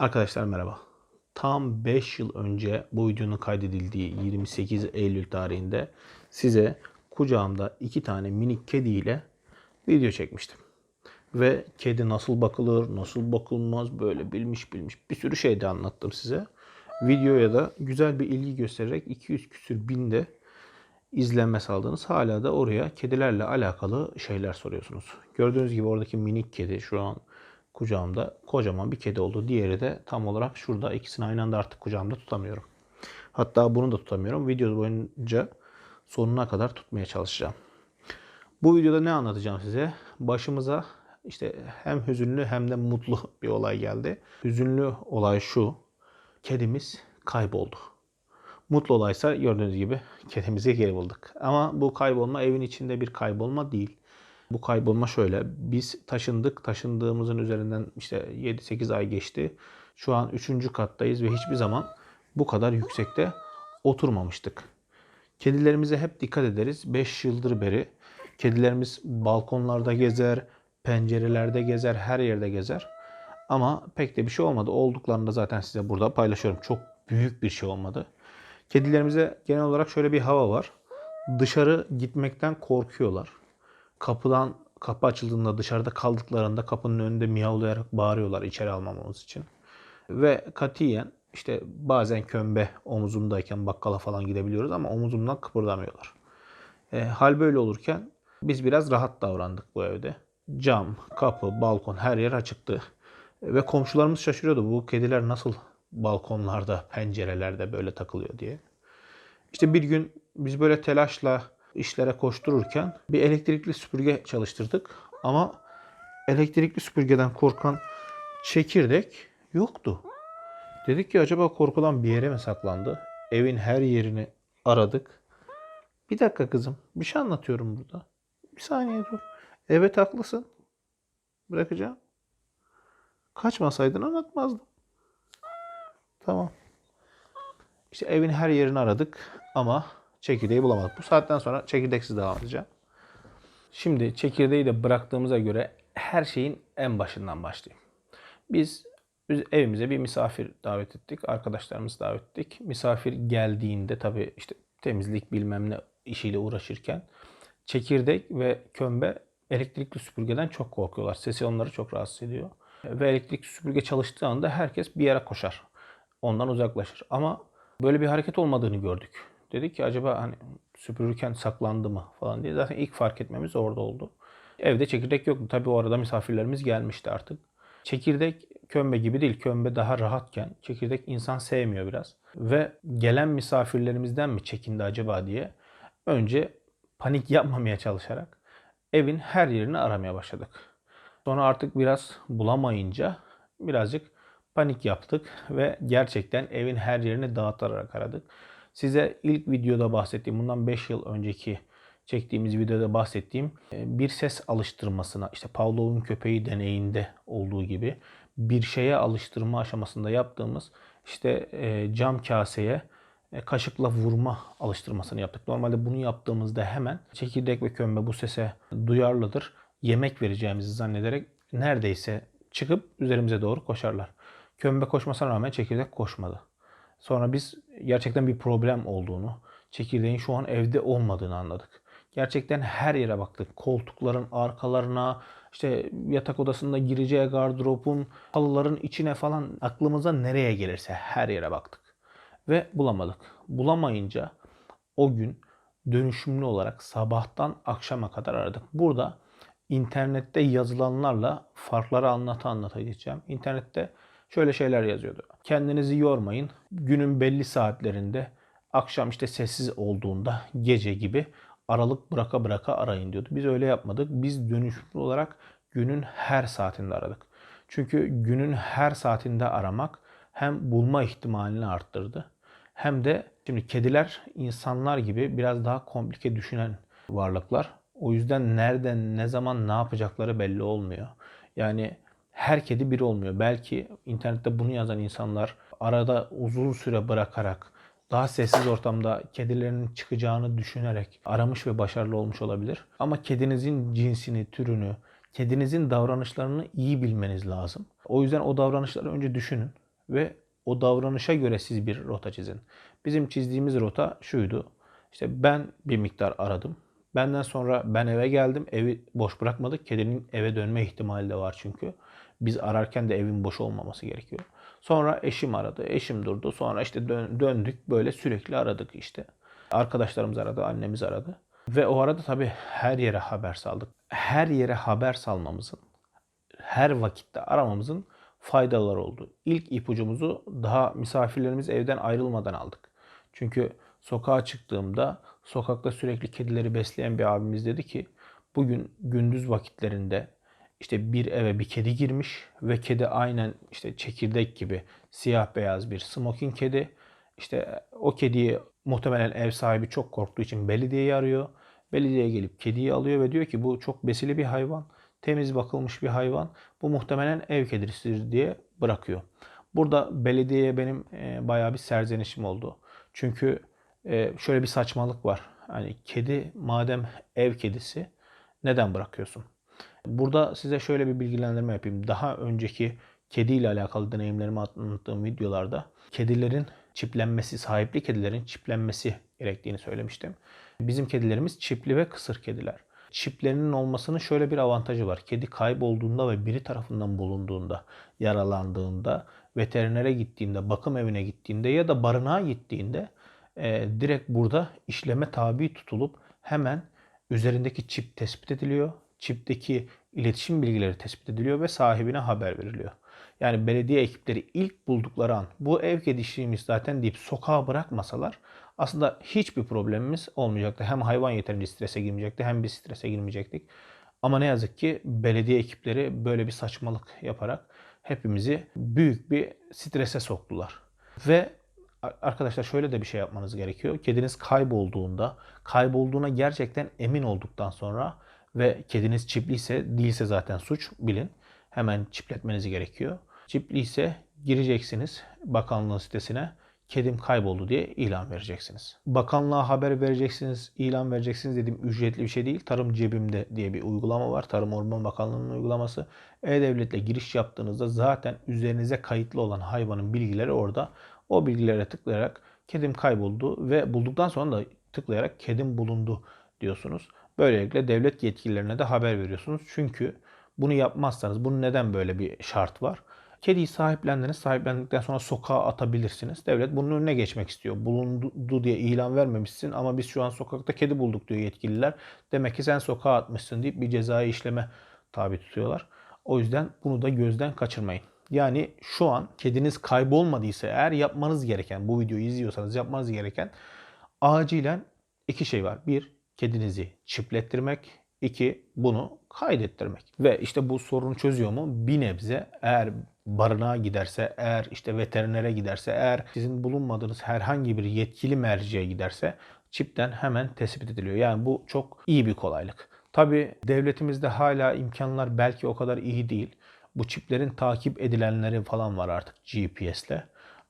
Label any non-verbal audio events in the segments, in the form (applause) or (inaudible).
Arkadaşlar merhaba. Tam 5 yıl önce bu videonun kaydedildiği 28 Eylül tarihinde size kucağımda iki tane minik kedi ile video çekmiştim. Ve kedi nasıl bakılır, nasıl bakılmaz böyle bilmiş bilmiş bir sürü şey de anlattım size. Videoya da güzel bir ilgi göstererek 200 küsür binde izlenme saldınız. Hala da oraya kedilerle alakalı şeyler soruyorsunuz. Gördüğünüz gibi oradaki minik kedi şu an kucağımda kocaman bir kedi oldu. Diğeri de tam olarak şurada. İkisini aynı anda artık kucağımda tutamıyorum. Hatta bunu da tutamıyorum. Video boyunca sonuna kadar tutmaya çalışacağım. Bu videoda ne anlatacağım size? Başımıza işte hem hüzünlü hem de mutlu (laughs) bir olay geldi. Hüzünlü olay şu. Kedimiz kayboldu. Mutlu olaysa gördüğünüz gibi kedimizi geri bulduk. Ama bu kaybolma evin içinde bir kaybolma değil. Bu kaybolma şöyle. Biz taşındık. Taşındığımızın üzerinden işte 7-8 ay geçti. Şu an 3. kattayız ve hiçbir zaman bu kadar yüksekte oturmamıştık. Kedilerimize hep dikkat ederiz. 5 yıldır beri kedilerimiz balkonlarda gezer, pencerelerde gezer, her yerde gezer. Ama pek de bir şey olmadı. Olduklarını da zaten size burada paylaşıyorum. Çok büyük bir şey olmadı. Kedilerimize genel olarak şöyle bir hava var. Dışarı gitmekten korkuyorlar. Kapıdan kapı açıldığında dışarıda kaldıklarında kapının önünde miyavlayarak bağırıyorlar içeri almamamız için. Ve katiyen işte bazen kömbe omuzumdayken bakkala falan gidebiliyoruz ama omuzumdan kıpırdamıyorlar. E, hal böyle olurken biz biraz rahat davrandık bu evde. Cam, kapı, balkon her yer açıktı. Ve komşularımız şaşırıyordu bu kediler nasıl balkonlarda, pencerelerde böyle takılıyor diye. İşte bir gün biz böyle telaşla işlere koştururken bir elektrikli süpürge çalıştırdık. Ama elektrikli süpürgeden korkan çekirdek yoktu. Dedik ki acaba korkudan bir yere mi saklandı? Evin her yerini aradık. Bir dakika kızım, bir şey anlatıyorum burada. Bir saniye dur. Evet haklısın. Bırakacağım. Kaçmasaydın anlatmazdım. Tamam. İşte evin her yerini aradık ama çekirdeği bulamadık. Bu saatten sonra çekirdeksiz devam edeceğim. Şimdi çekirdeği de bıraktığımıza göre her şeyin en başından başlayayım. Biz evimize bir misafir davet ettik. Arkadaşlarımızı davet ettik. Misafir geldiğinde tabii işte temizlik bilmem ne işiyle uğraşırken çekirdek ve kömbe elektrikli süpürgeden çok korkuyorlar. Sesi onları çok rahatsız ediyor. Ve elektrikli süpürge çalıştığı anda herkes bir yere koşar. Ondan uzaklaşır. Ama böyle bir hareket olmadığını gördük. Dedik ki acaba hani süpürürken saklandı mı falan diye. Zaten ilk fark etmemiz orada oldu. Evde çekirdek yoktu. Tabii o arada misafirlerimiz gelmişti artık. Çekirdek kömbe gibi değil. Kömbe daha rahatken çekirdek insan sevmiyor biraz. Ve gelen misafirlerimizden mi çekindi acaba diye önce panik yapmamaya çalışarak evin her yerini aramaya başladık. Sonra artık biraz bulamayınca birazcık panik yaptık ve gerçekten evin her yerini dağıtarak aradık. Size ilk videoda bahsettiğim, bundan 5 yıl önceki çektiğimiz videoda bahsettiğim e, bir ses alıştırmasına, işte Pavlov'un köpeği deneyinde olduğu gibi bir şeye alıştırma aşamasında yaptığımız işte e, cam kaseye e, kaşıkla vurma alıştırmasını yaptık. Normalde bunu yaptığımızda hemen çekirdek ve kömbe bu sese duyarlıdır. Yemek vereceğimizi zannederek neredeyse çıkıp üzerimize doğru koşarlar. Kömbe koşmasına rağmen çekirdek koşmadı. Sonra biz gerçekten bir problem olduğunu, çekirdeğin şu an evde olmadığını anladık. Gerçekten her yere baktık. Koltukların arkalarına, işte yatak odasında gireceği gardırobun, halıların içine falan aklımıza nereye gelirse her yere baktık. Ve bulamadık. Bulamayınca o gün dönüşümlü olarak sabahtan akşama kadar aradık. Burada internette yazılanlarla farkları anlata anlata geçeceğim. İnternette şöyle şeyler yazıyordu. Kendinizi yormayın. Günün belli saatlerinde akşam işte sessiz olduğunda gece gibi aralık bıraka bıraka arayın diyordu. Biz öyle yapmadık. Biz dönüşümlü olarak günün her saatinde aradık. Çünkü günün her saatinde aramak hem bulma ihtimalini arttırdı hem de şimdi kediler insanlar gibi biraz daha komplike düşünen varlıklar. O yüzden nereden, ne zaman, ne yapacakları belli olmuyor. Yani her kedi bir olmuyor. Belki internette bunu yazan insanlar arada uzun süre bırakarak daha sessiz ortamda kedilerin çıkacağını düşünerek aramış ve başarılı olmuş olabilir. Ama kedinizin cinsini, türünü, kedinizin davranışlarını iyi bilmeniz lazım. O yüzden o davranışları önce düşünün. ve o davranışa göre siz bir rota çizin. Bizim çizdiğimiz rota şuydu. İşte ben bir miktar aradım. Benden sonra ben eve geldim. Evi boş bırakmadık. Kedinin eve dönme ihtimali de var çünkü. Biz ararken de evin boş olmaması gerekiyor. Sonra eşim aradı. Eşim durdu. Sonra işte dön- döndük. Böyle sürekli aradık işte. Arkadaşlarımız aradı. Annemiz aradı. Ve o arada tabii her yere haber saldık. Her yere haber salmamızın, her vakitte aramamızın faydaları oldu. İlk ipucumuzu daha misafirlerimiz evden ayrılmadan aldık. Çünkü sokağa çıktığımda sokakta sürekli kedileri besleyen bir abimiz dedi ki bugün gündüz vakitlerinde işte bir eve bir kedi girmiş ve kedi aynen işte çekirdek gibi siyah beyaz bir smoking kedi. İşte o kediyi muhtemelen ev sahibi çok korktuğu için belediyeyi arıyor. Belediye gelip kediyi alıyor ve diyor ki bu çok besili bir hayvan. Temiz bakılmış bir hayvan. Bu muhtemelen ev kedisidir diye bırakıyor. Burada belediyeye benim e, bayağı bir serzenişim oldu. Çünkü e, şöyle bir saçmalık var. Hani kedi madem ev kedisi neden bırakıyorsun? Burada size şöyle bir bilgilendirme yapayım. Daha önceki kedi ile alakalı deneyimlerimi anlattığım videolarda kedilerin çiplenmesi, sahipli kedilerin çiplenmesi gerektiğini söylemiştim. Bizim kedilerimiz çipli ve kısır kediler. Çiplerinin olmasının şöyle bir avantajı var. Kedi kaybolduğunda ve biri tarafından bulunduğunda, yaralandığında, veterinere gittiğinde, bakım evine gittiğinde ya da barınağa gittiğinde e, direkt burada işleme tabi tutulup hemen üzerindeki çip tespit ediliyor. Çipteki iletişim bilgileri tespit ediliyor ve sahibine haber veriliyor. Yani belediye ekipleri ilk buldukları an bu ev kedişliğimiz zaten deyip sokağa bırakmasalar aslında hiçbir problemimiz olmayacaktı. Hem hayvan yeterince strese girmeyecekti hem biz strese girmeyecektik. Ama ne yazık ki belediye ekipleri böyle bir saçmalık yaparak hepimizi büyük bir strese soktular. Ve arkadaşlar şöyle de bir şey yapmanız gerekiyor. Kediniz kaybolduğunda, kaybolduğuna gerçekten emin olduktan sonra ve kediniz çipliyse değilse zaten suç bilin. Hemen çipletmeniz gerekiyor. Çipliyse gireceksiniz bakanlığın sitesine kedim kayboldu diye ilan vereceksiniz. Bakanlığa haber vereceksiniz, ilan vereceksiniz dediğim ücretli bir şey değil. Tarım Cebimde diye bir uygulama var. Tarım Orman Bakanlığı'nın uygulaması. E-Devlet'le giriş yaptığınızda zaten üzerinize kayıtlı olan hayvanın bilgileri orada. O bilgilere tıklayarak kedim kayboldu ve bulduktan sonra da tıklayarak kedim bulundu diyorsunuz. Böylelikle devlet yetkililerine de haber veriyorsunuz. Çünkü bunu yapmazsanız, bunun neden böyle bir şart var? Kediyi sahiplendiniz. Sahiplendikten sonra sokağa atabilirsiniz. Devlet bunun önüne geçmek istiyor. Bulundu diye ilan vermemişsin ama biz şu an sokakta kedi bulduk diyor yetkililer. Demek ki sen sokağa atmışsın deyip bir cezai işleme tabi tutuyorlar. O yüzden bunu da gözden kaçırmayın. Yani şu an kediniz kaybolmadıysa eğer yapmanız gereken, bu videoyu izliyorsanız yapmanız gereken acilen iki şey var. Bir, kedinizi çiplettirmek. İki, bunu kaydettirmek. Ve işte bu sorunu çözüyor mu? Bir nebze eğer barınağa giderse, eğer işte veterinere giderse, eğer sizin bulunmadığınız herhangi bir yetkili merciye giderse çipten hemen tespit ediliyor. Yani bu çok iyi bir kolaylık. Tabi devletimizde hala imkanlar belki o kadar iyi değil. Bu çiplerin takip edilenleri falan var artık GPS'le.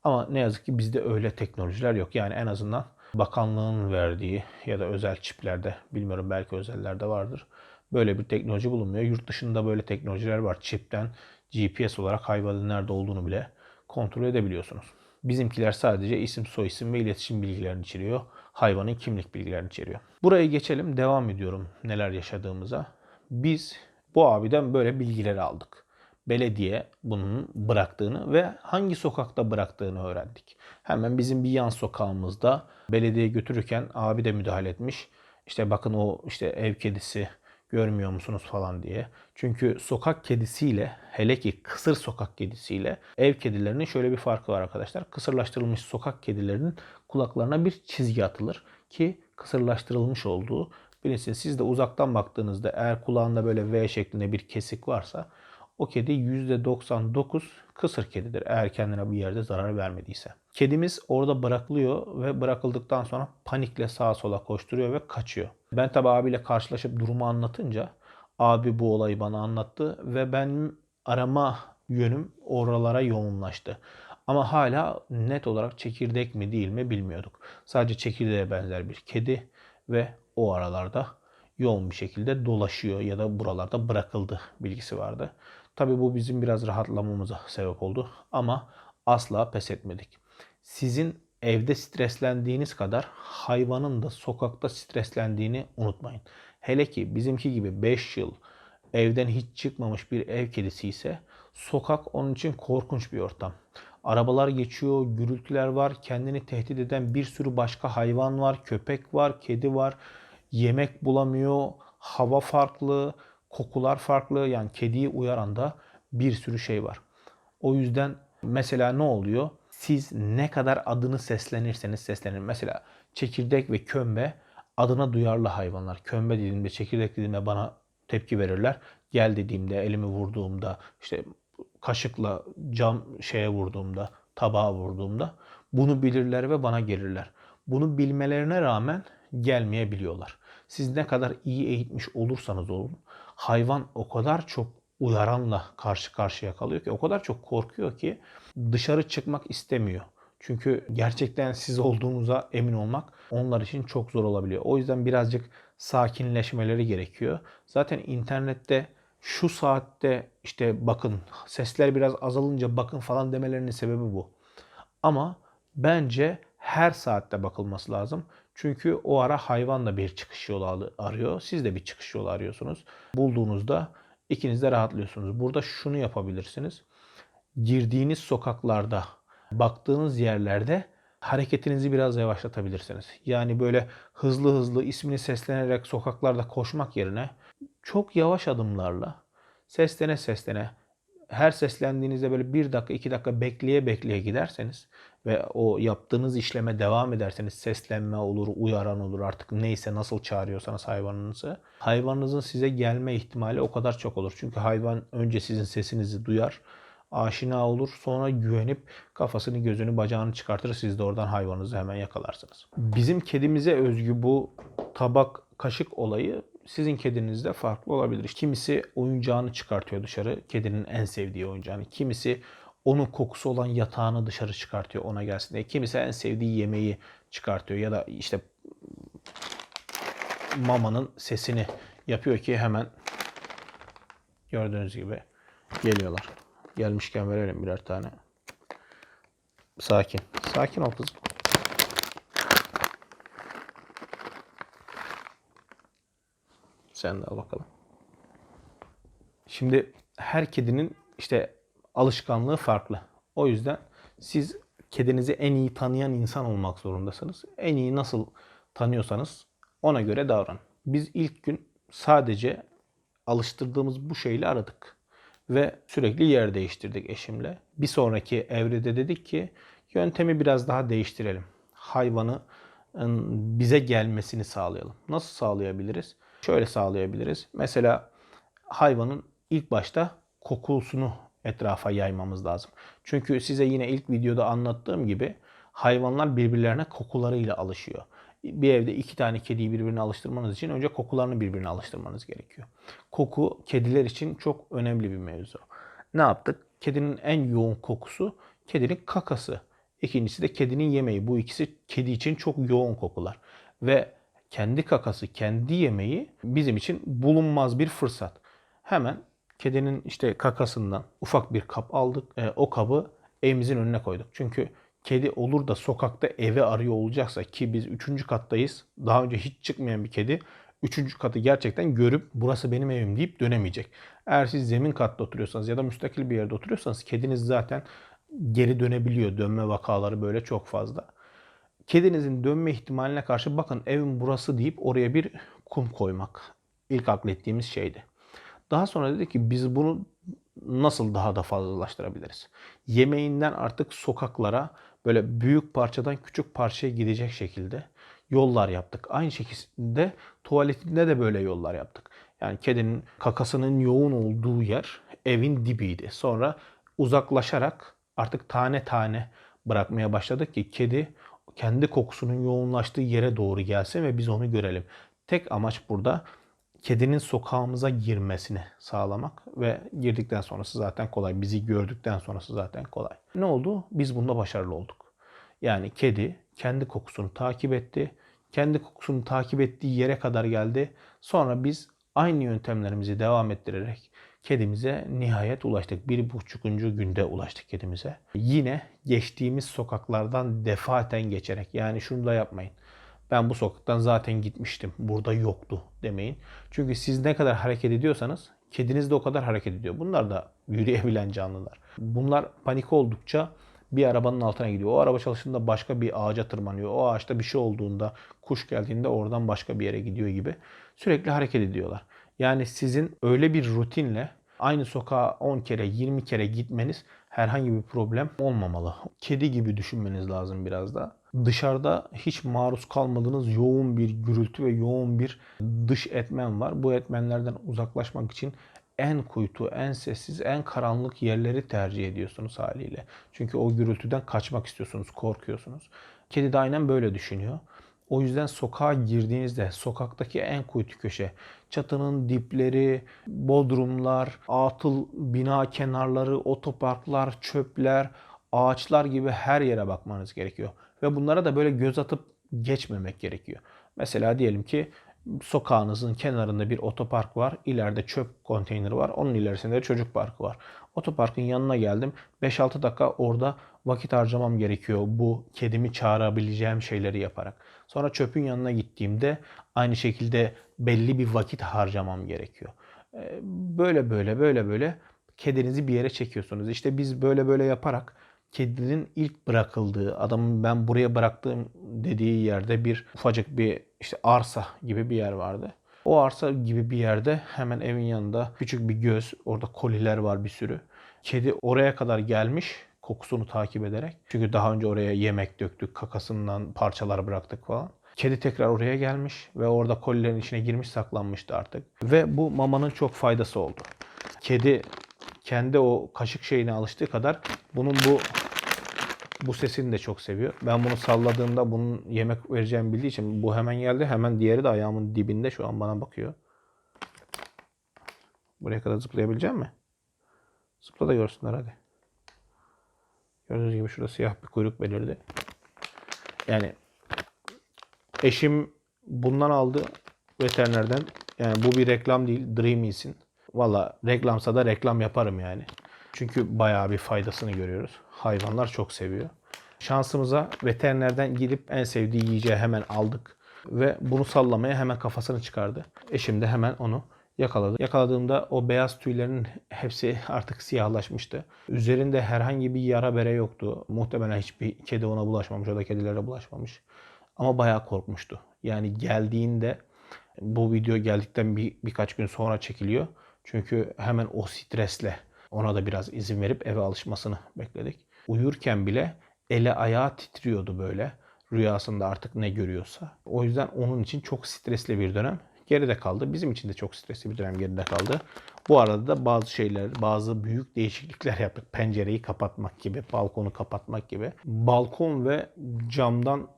Ama ne yazık ki bizde öyle teknolojiler yok. Yani en azından bakanlığın verdiği ya da özel çiplerde bilmiyorum belki özellerde vardır. Böyle bir teknoloji bulunmuyor. Yurt dışında böyle teknolojiler var. Çipten GPS olarak hayvanın nerede olduğunu bile kontrol edebiliyorsunuz. Bizimkiler sadece isim, soyisim ve iletişim bilgilerini içeriyor. Hayvanın kimlik bilgilerini içeriyor. Burayı geçelim. Devam ediyorum neler yaşadığımıza. Biz bu abiden böyle bilgileri aldık. Belediye bunun bıraktığını ve hangi sokakta bıraktığını öğrendik. Hemen bizim bir yan sokağımızda belediye götürürken abi de müdahale etmiş. İşte bakın o işte ev kedisi görmüyor musunuz falan diye. Çünkü sokak kedisiyle hele ki kısır sokak kedisiyle ev kedilerinin şöyle bir farkı var arkadaşlar. Kısırlaştırılmış sokak kedilerinin kulaklarına bir çizgi atılır ki kısırlaştırılmış olduğu bilinsin. Siz de uzaktan baktığınızda eğer kulağında böyle V şeklinde bir kesik varsa o kedi %99 kısır kedidir eğer kendine bir yerde zarar vermediyse. Kedimiz orada bırakılıyor ve bırakıldıktan sonra panikle sağa sola koşturuyor ve kaçıyor. Ben tabi abiyle karşılaşıp durumu anlatınca abi bu olayı bana anlattı ve ben arama yönüm oralara yoğunlaştı. Ama hala net olarak çekirdek mi değil mi bilmiyorduk. Sadece çekirdeğe benzer bir kedi ve o aralarda yoğun bir şekilde dolaşıyor ya da buralarda bırakıldı bilgisi vardı. Tabi bu bizim biraz rahatlamamıza sebep oldu ama asla pes etmedik. Sizin evde streslendiğiniz kadar hayvanın da sokakta streslendiğini unutmayın. Hele ki bizimki gibi 5 yıl evden hiç çıkmamış bir ev kedisi ise sokak onun için korkunç bir ortam. Arabalar geçiyor, gürültüler var, kendini tehdit eden bir sürü başka hayvan var, köpek var, kedi var. Yemek bulamıyor, hava farklı, kokular farklı. Yani kediyi uyaran da bir sürü şey var. O yüzden mesela ne oluyor? Siz ne kadar adını seslenirseniz seslenin. Mesela çekirdek ve kömbe adına duyarlı hayvanlar. Kömbe dediğimde, çekirdek dediğimde bana tepki verirler. Gel dediğimde, elimi vurduğumda, işte kaşıkla cam şeye vurduğumda, tabağa vurduğumda bunu bilirler ve bana gelirler. Bunu bilmelerine rağmen gelmeyebiliyorlar. Siz ne kadar iyi eğitmiş olursanız olun, hayvan o kadar çok uyaranla karşı karşıya kalıyor ki, o kadar çok korkuyor ki dışarı çıkmak istemiyor. Çünkü gerçekten siz olduğunuza emin olmak onlar için çok zor olabiliyor. O yüzden birazcık sakinleşmeleri gerekiyor. Zaten internette şu saatte işte bakın sesler biraz azalınca bakın falan demelerinin sebebi bu. Ama bence her saatte bakılması lazım. Çünkü o ara hayvan da bir çıkış yolu arıyor. Siz de bir çıkış yolu arıyorsunuz. Bulduğunuzda ikiniz de rahatlıyorsunuz. Burada şunu yapabilirsiniz. Girdiğiniz sokaklarda, baktığınız yerlerde hareketinizi biraz yavaşlatabilirsiniz. Yani böyle hızlı hızlı ismini seslenerek sokaklarda koşmak yerine çok yavaş adımlarla seslene seslene her seslendiğinizde böyle bir dakika iki dakika bekleye bekleye giderseniz ve o yaptığınız işleme devam ederseniz seslenme olur, uyaran olur artık neyse nasıl çağırıyorsanız hayvanınızı hayvanınızın size gelme ihtimali o kadar çok olur. Çünkü hayvan önce sizin sesinizi duyar, aşina olur sonra güvenip kafasını gözünü bacağını çıkartır siz de oradan hayvanınızı hemen yakalarsınız. Bizim kedimize özgü bu tabak kaşık olayı sizin kedinizde farklı olabilir. Kimisi oyuncağını çıkartıyor dışarı. Kedinin en sevdiği oyuncağını. Kimisi onun kokusu olan yatağını dışarı çıkartıyor ona gelsin diye. Kimisi en sevdiği yemeği çıkartıyor ya da işte mamanın sesini yapıyor ki hemen gördüğünüz gibi geliyorlar. Gelmişken verelim birer tane. Sakin. Sakin ol kızım. Sen de al bakalım. Şimdi her kedinin işte alışkanlığı farklı. O yüzden siz kedinizi en iyi tanıyan insan olmak zorundasınız. En iyi nasıl tanıyorsanız ona göre davran. Biz ilk gün sadece alıştırdığımız bu şeyle aradık. Ve sürekli yer değiştirdik eşimle. Bir sonraki evrede dedik ki yöntemi biraz daha değiştirelim. Hayvanı bize gelmesini sağlayalım. Nasıl sağlayabiliriz? Şöyle sağlayabiliriz. Mesela hayvanın ilk başta kokusunu etrafa yaymamız lazım. Çünkü size yine ilk videoda anlattığım gibi hayvanlar birbirlerine kokularıyla alışıyor. Bir evde iki tane kediyi birbirine alıştırmanız için önce kokularını birbirine alıştırmanız gerekiyor. Koku kediler için çok önemli bir mevzu. Ne yaptık? Kedinin en yoğun kokusu kedinin kakası. İkincisi de kedinin yemeği. Bu ikisi kedi için çok yoğun kokular. Ve kendi kakası, kendi yemeği bizim için bulunmaz bir fırsat. Hemen kedinin işte kakasından ufak bir kap aldık. E, o kabı evimizin önüne koyduk. Çünkü kedi olur da sokakta evi arıyor olacaksa ki biz üçüncü kattayız. Daha önce hiç çıkmayan bir kedi üçüncü katı gerçekten görüp burası benim evim deyip dönemeyecek. Eğer siz zemin katta oturuyorsanız ya da müstakil bir yerde oturuyorsanız kediniz zaten geri dönebiliyor. Dönme vakaları böyle çok fazla. Kedinizin dönme ihtimaline karşı bakın evim burası deyip oraya bir kum koymak. İlk aklettiğimiz şeydi. Daha sonra dedi ki biz bunu nasıl daha da fazlalaştırabiliriz? Yemeğinden artık sokaklara böyle büyük parçadan küçük parçaya gidecek şekilde yollar yaptık. Aynı şekilde tuvaletinde de böyle yollar yaptık. Yani kedinin kakasının yoğun olduğu yer evin dibiydi. Sonra uzaklaşarak artık tane tane bırakmaya başladık ki kedi kendi kokusunun yoğunlaştığı yere doğru gelsin ve biz onu görelim. Tek amaç burada kedinin sokağımıza girmesini sağlamak ve girdikten sonrası zaten kolay. Bizi gördükten sonrası zaten kolay. Ne oldu? Biz bunda başarılı olduk. Yani kedi kendi kokusunu takip etti. Kendi kokusunu takip ettiği yere kadar geldi. Sonra biz aynı yöntemlerimizi devam ettirerek kedimize nihayet ulaştık. Bir buçukuncu günde ulaştık kedimize. Yine geçtiğimiz sokaklardan defaten geçerek yani şunu da yapmayın. Ben bu sokaktan zaten gitmiştim. Burada yoktu demeyin. Çünkü siz ne kadar hareket ediyorsanız kediniz de o kadar hareket ediyor. Bunlar da yürüyebilen canlılar. Bunlar panik oldukça bir arabanın altına gidiyor. O araba çalıştığında başka bir ağaca tırmanıyor. O ağaçta bir şey olduğunda, kuş geldiğinde oradan başka bir yere gidiyor gibi. Sürekli hareket ediyorlar. Yani sizin öyle bir rutinle aynı sokağa 10 kere, 20 kere gitmeniz herhangi bir problem olmamalı. Kedi gibi düşünmeniz lazım biraz da. Dışarıda hiç maruz kalmadığınız yoğun bir gürültü ve yoğun bir dış etmen var. Bu etmenlerden uzaklaşmak için en kuytu, en sessiz, en karanlık yerleri tercih ediyorsunuz haliyle. Çünkü o gürültüden kaçmak istiyorsunuz, korkuyorsunuz. Kedi de aynen böyle düşünüyor. O yüzden sokağa girdiğinizde sokaktaki en kuytu köşe, çatının dipleri, bodrumlar, atıl bina kenarları, otoparklar, çöpler, ağaçlar gibi her yere bakmanız gerekiyor. Ve bunlara da böyle göz atıp geçmemek gerekiyor. Mesela diyelim ki sokağınızın kenarında bir otopark var. İleride çöp konteyneri var. Onun ilerisinde de çocuk parkı var. Otoparkın yanına geldim. 5-6 dakika orada vakit harcamam gerekiyor bu kedimi çağırabileceğim şeyleri yaparak. Sonra çöpün yanına gittiğimde aynı şekilde belli bir vakit harcamam gerekiyor. Ee, Böyle böyle böyle böyle kedinizi bir yere çekiyorsunuz. İşte biz böyle böyle yaparak kedinin ilk bırakıldığı, adamın ben buraya bıraktığım dediği yerde bir ufacık bir işte arsa gibi bir yer vardı. O arsa gibi bir yerde hemen evin yanında küçük bir göz, orada koliler var bir sürü. Kedi oraya kadar gelmiş kokusunu takip ederek. Çünkü daha önce oraya yemek döktük, kakasından parçalar bıraktık falan. Kedi tekrar oraya gelmiş ve orada kolilerin içine girmiş saklanmıştı artık. Ve bu mamanın çok faydası oldu. Kedi kendi o kaşık şeyine alıştığı kadar bunun bu bu sesini de çok seviyor. Ben bunu salladığımda bunun yemek vereceğimi bildiği için bu hemen geldi. Hemen diğeri de ayağımın dibinde şu an bana bakıyor. Buraya kadar zıplayabilecek mi? Zıpla da görsünler hadi. Gördüğünüz gibi şurada siyah bir kuyruk belirdi. Yani eşim bundan aldı veterinerden. Yani bu bir reklam değil. Dreamies'in. Valla reklamsa da reklam yaparım yani. Çünkü bayağı bir faydasını görüyoruz. Hayvanlar çok seviyor. Şansımıza veterinerden gidip en sevdiği yiyeceği hemen aldık. Ve bunu sallamaya hemen kafasını çıkardı. Eşim de hemen onu yakaladı. Yakaladığımda o beyaz tüylerin hepsi artık siyahlaşmıştı. Üzerinde herhangi bir yara bere yoktu. Muhtemelen hiçbir kedi ona bulaşmamış. O da kedilere bulaşmamış. Ama bayağı korkmuştu. Yani geldiğinde bu video geldikten bir, birkaç gün sonra çekiliyor. Çünkü hemen o stresle ona da biraz izin verip eve alışmasını bekledik. Uyurken bile ele ayağı titriyordu böyle. Rüyasında artık ne görüyorsa. O yüzden onun için çok stresli bir dönem geride kaldı. Bizim için de çok stresli bir dönem geride kaldı. Bu arada da bazı şeyler, bazı büyük değişiklikler yaptık. Pencereyi kapatmak gibi, balkonu kapatmak gibi. Balkon ve camdan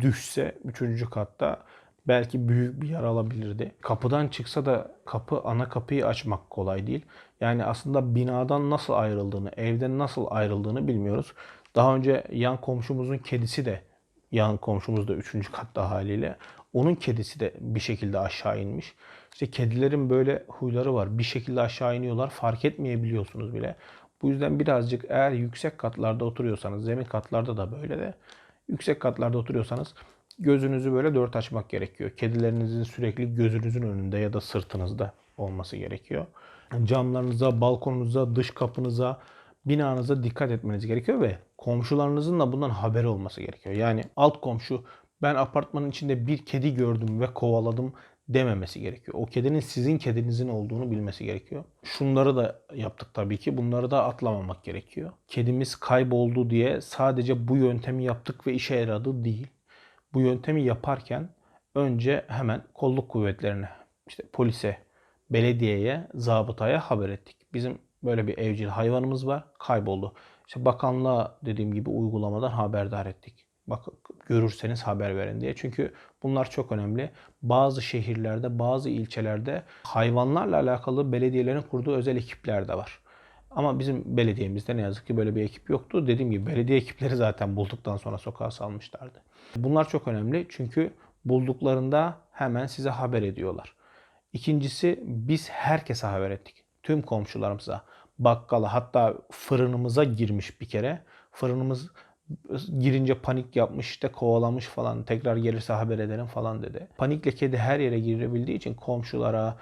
düşse 3. katta belki büyük bir yer alabilirdi. Kapıdan çıksa da kapı ana kapıyı açmak kolay değil. Yani aslında binadan nasıl ayrıldığını, evden nasıl ayrıldığını bilmiyoruz. Daha önce yan komşumuzun kedisi de yan komşumuz da 3. katta haliyle. Onun kedisi de bir şekilde aşağı inmiş. İşte kedilerin böyle huyları var. Bir şekilde aşağı iniyorlar. Fark etmeyebiliyorsunuz bile. Bu yüzden birazcık eğer yüksek katlarda oturuyorsanız, zemin katlarda da böyle de yüksek katlarda oturuyorsanız gözünüzü böyle dört açmak gerekiyor. Kedilerinizin sürekli gözünüzün önünde ya da sırtınızda olması gerekiyor. Camlarınıza, balkonunuza, dış kapınıza, binanıza dikkat etmeniz gerekiyor ve komşularınızın da bundan haberi olması gerekiyor. Yani alt komşu ben apartmanın içinde bir kedi gördüm ve kovaladım dememesi gerekiyor. O kedinin sizin kedinizin olduğunu bilmesi gerekiyor. Şunları da yaptık tabii ki. Bunları da atlamamak gerekiyor. Kedimiz kayboldu diye sadece bu yöntemi yaptık ve işe yaradı değil. Bu yöntemi yaparken önce hemen kolluk kuvvetlerine, işte polise, belediyeye, zabıtaya haber ettik. Bizim böyle bir evcil hayvanımız var, kayboldu. İşte bakanlığa dediğim gibi uygulamadan haberdar ettik. Bak görürseniz haber verin diye. Çünkü bunlar çok önemli. Bazı şehirlerde, bazı ilçelerde hayvanlarla alakalı belediyelerin kurduğu özel ekipler de var. Ama bizim belediyemizde ne yazık ki böyle bir ekip yoktu. Dediğim gibi belediye ekipleri zaten bulduktan sonra sokağa salmışlardı. Bunlar çok önemli çünkü bulduklarında hemen size haber ediyorlar. İkincisi biz herkese haber ettik. tüm komşularımıza, bakkala hatta fırınımıza girmiş bir kere. Fırınımız girince panik yapmış işte kovalamış falan tekrar gelirse haber ederim falan dedi. Panikle kedi her yere girebildiği için komşulara,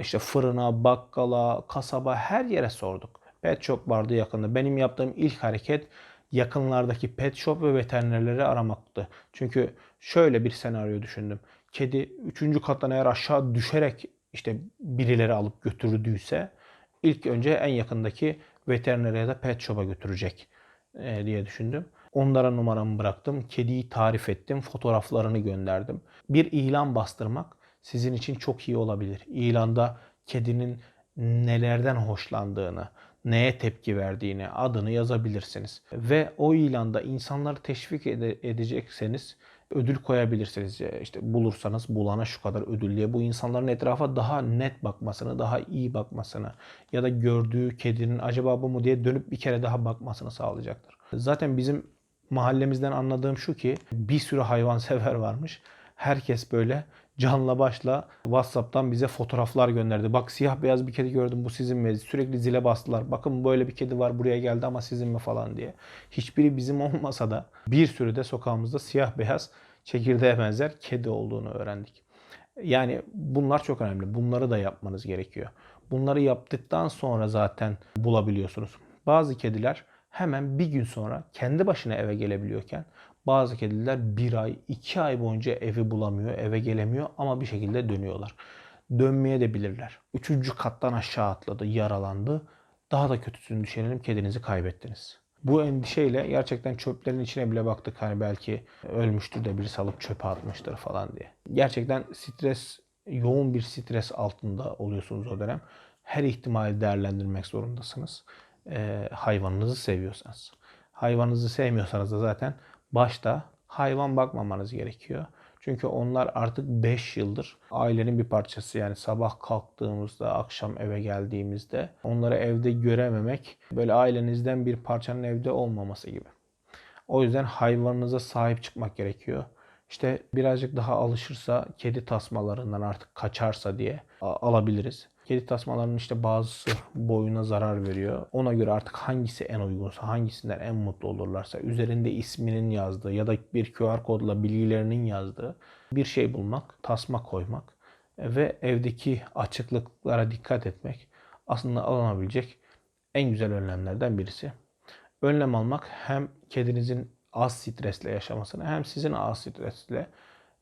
işte fırına, bakkala, kasaba her yere sorduk. Pet shop vardı yakında. Benim yaptığım ilk hareket yakınlardaki pet shop ve veterinerleri aramaktı. Çünkü şöyle bir senaryo düşündüm. Kedi 3. kattan eğer aşağı düşerek işte birileri alıp götürdüyse ilk önce en yakındaki veterinere ya da pet shop'a götürecek e, diye düşündüm. Onlara numaramı bıraktım. Kediyi tarif ettim. Fotoğraflarını gönderdim. Bir ilan bastırmak sizin için çok iyi olabilir. İlanda kedinin nelerden hoşlandığını, neye tepki verdiğini, adını yazabilirsiniz. Ve o ilanda insanları teşvik ede- edecekseniz ödül koyabilirsiniz. İşte bulursanız bulana şu kadar ödül diye bu insanların etrafa daha net bakmasını, daha iyi bakmasını ya da gördüğü kedinin acaba bu mu diye dönüp bir kere daha bakmasını sağlayacaktır. Zaten bizim mahallemizden anladığım şu ki bir sürü hayvansever varmış. Herkes böyle canla başla WhatsApp'tan bize fotoğraflar gönderdi. Bak siyah beyaz bir kedi gördüm bu sizin mi? Sürekli zile bastılar. Bakın böyle bir kedi var buraya geldi ama sizin mi falan diye. Hiçbiri bizim olmasa da bir sürü de sokağımızda siyah beyaz çekirdeğe benzer kedi olduğunu öğrendik. Yani bunlar çok önemli. Bunları da yapmanız gerekiyor. Bunları yaptıktan sonra zaten bulabiliyorsunuz. Bazı kediler hemen bir gün sonra kendi başına eve gelebiliyorken bazı kediler bir ay, iki ay boyunca evi bulamıyor, eve gelemiyor ama bir şekilde dönüyorlar. Dönmeye de bilirler. Üçüncü kattan aşağı atladı, yaralandı. Daha da kötüsünü düşünelim, kedinizi kaybettiniz. Bu endişeyle gerçekten çöplerin içine bile baktık. Hani belki ölmüştür de birisi alıp çöpe atmıştır falan diye. Gerçekten stres, yoğun bir stres altında oluyorsunuz o dönem. Her ihtimali değerlendirmek zorundasınız. Ee, hayvanınızı seviyorsanız. Hayvanınızı sevmiyorsanız da zaten başta hayvan bakmamanız gerekiyor. Çünkü onlar artık 5 yıldır ailenin bir parçası. Yani sabah kalktığımızda, akşam eve geldiğimizde onları evde görememek böyle ailenizden bir parçanın evde olmaması gibi. O yüzden hayvanınıza sahip çıkmak gerekiyor. İşte birazcık daha alışırsa kedi tasmalarından artık kaçarsa diye alabiliriz. Kedi tasmalarının işte bazısı boyuna zarar veriyor. Ona göre artık hangisi en uygunsa, hangisinden en mutlu olurlarsa, üzerinde isminin yazdığı ya da bir QR kodla bilgilerinin yazdığı bir şey bulmak, tasma koymak ve evdeki açıklıklara dikkat etmek aslında alınabilecek en güzel önlemlerden birisi. Önlem almak hem kedinizin az stresle yaşamasını hem sizin az stresle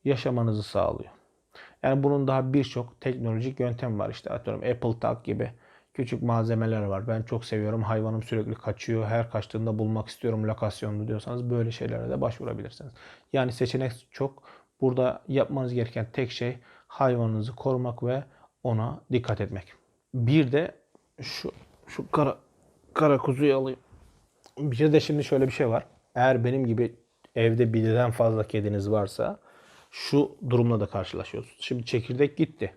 yaşamanızı sağlıyor. Yani bunun daha birçok teknolojik yöntem var. İşte atıyorum Apple Tag gibi küçük malzemeler var. Ben çok seviyorum. Hayvanım sürekli kaçıyor. Her kaçtığında bulmak istiyorum lokasyonunu diyorsanız böyle şeylere de başvurabilirsiniz. Yani seçenek çok. Burada yapmanız gereken tek şey hayvanınızı korumak ve ona dikkat etmek. Bir de şu şu kara kara kuzuyu alayım. Bir de şimdi şöyle bir şey var. Eğer benim gibi evde birden fazla kediniz varsa şu durumla da karşılaşıyorsunuz. Şimdi çekirdek gitti.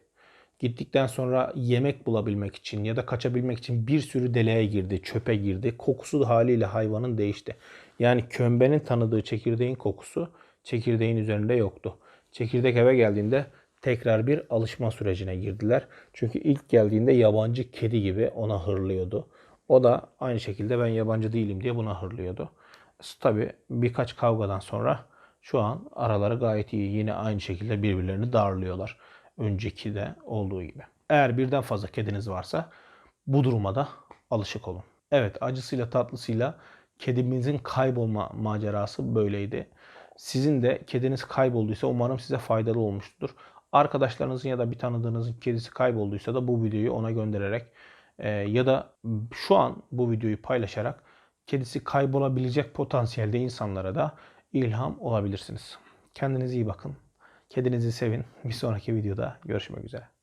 Gittikten sonra yemek bulabilmek için ya da kaçabilmek için bir sürü deliğe girdi, çöpe girdi. Kokusu haliyle hayvanın değişti. Yani kömbenin tanıdığı çekirdeğin kokusu çekirdeğin üzerinde yoktu. Çekirdek eve geldiğinde tekrar bir alışma sürecine girdiler. Çünkü ilk geldiğinde yabancı kedi gibi ona hırlıyordu. O da aynı şekilde ben yabancı değilim diye buna hırlıyordu. Tabi birkaç kavgadan sonra şu an araları gayet iyi. Yine aynı şekilde birbirlerini darlıyorlar. Önceki de olduğu gibi. Eğer birden fazla kediniz varsa bu duruma da alışık olun. Evet acısıyla tatlısıyla kedimizin kaybolma macerası böyleydi. Sizin de kediniz kaybolduysa umarım size faydalı olmuştur. Arkadaşlarınızın ya da bir tanıdığınızın kedisi kaybolduysa da bu videoyu ona göndererek e, ya da şu an bu videoyu paylaşarak kedisi kaybolabilecek potansiyelde insanlara da ilham olabilirsiniz. Kendinize iyi bakın. Kedinizi sevin. Bir sonraki videoda görüşmek üzere.